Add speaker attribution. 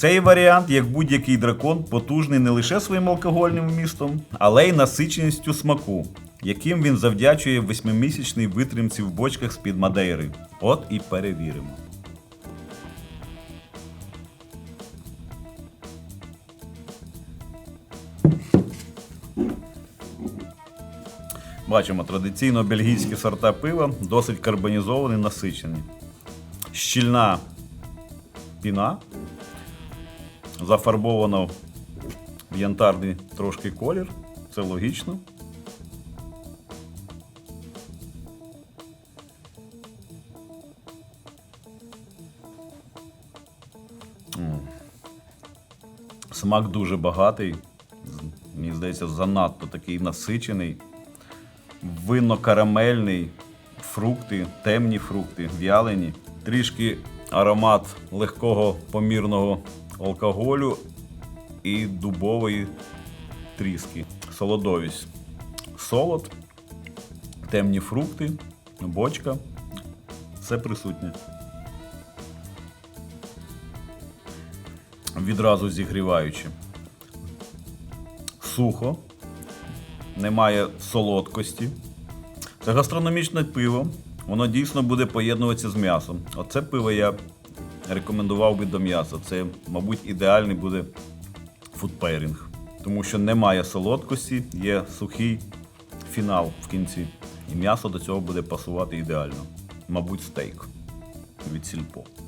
Speaker 1: Цей варіант, як будь-який дракон, потужний не лише своїм алкогольним вмістом, але й насиченістю смаку, яким він завдячує восьмимісячній витримці в бочках з-під Мадейри. От і перевіримо. Бачимо традиційно бельгійські сорта пива, досить карбонізовані, насичені. Щільна піна, зафарбовано в янтарний трошки колір. Це логічно. Смак дуже багатий. Мені здається, занадто такий насичений. Винно-карамельний, фрукти, темні фрукти, в'ялені. Трішки аромат легкого помірного алкоголю і дубової тріски. Солодовість. Солод, темні фрукти, бочка. Все присутнє. Відразу зігріваючи. Сухо, немає солодкості. Це гастрономічне пиво. Воно дійсно буде поєднуватися з м'ясом. Оце пиво я рекомендував би до м'яса. Це, мабуть, ідеальний буде фудпейринг, Тому що немає солодкості, є сухий фінал в кінці. І м'ясо до цього буде пасувати ідеально. Мабуть, стейк від сільпо.